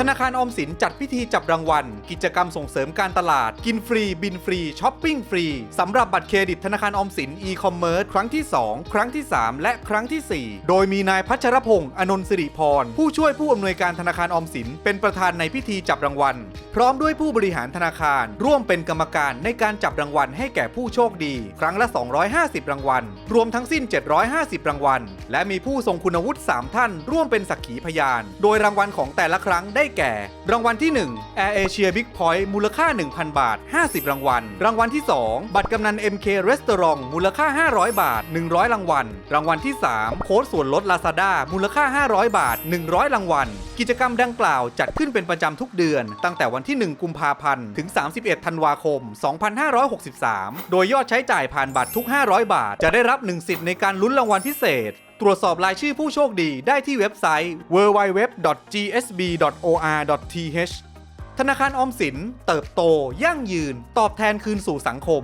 ธนาคารออมสินจัดพิธีจับรางวัล กิจกรรมส่งเสริมการตลาด กินฟรี บินฟรีช้อปปิ้งฟรีสำหรับบัตรเครดิตธนาคารออมสินอีคอมเมิร์ซครั้งที่ 2 ครั้งที่ 3 และครั้งทีสี่ 4 โดยมีนายพัชรพงศ์อนนท์สิริพร ผู้ช่วยผู้อำนวยการธนาคารออมสิน เป็นประธานในพิธีจับรางวัล พร้อมด้วยผู้บริหารธนาคาร ร่วมเป็นกรรมการในการจับรางวัลให้แก่ผู้โชคดี ครั้งละ 250 รางวัล รวมทั้งสิ้น 750 รางวัล และมีผู้ทรงคุณวุฒิ3ท่าน ร่วมเป็นสักขีพยาน โดยรางวัลของแต่ละครั้งไดได้แก่ รางวัลที่ 1 Air Asia Big Point มูลค่า 1,000 บาท 50 รางวัล รางวัลที่ 2 บัตรกำนัน MK Restaurant มูลค่า 500 บาท 100 รางวัล รางวัลที่ 3 โค้ดส่วนลด Lazada มูลค่า 500 บาท 100 รางวัล กิจกรรมดังกล่าวจัดขึ้นเป็นประจำทุกเดือน ตั้งแต่วันที่ 1 กุมภาพันธ์ ถึง 31 ธันวาคม 2563 โดยยอดใช้จ่ายผ่านบัตรทุก 500 บาท จะได้รับ 1 สิทธิ์ในการลุ้นรางวัลพิเศษ ตรวจสอบรายชื่อผู้โชคดีได้ที่เว็บไซต์ www.gsb.or.th ธนาคารออมสิน เติบโต ยั่งยืน ตอบแทนคืนสู่สังคม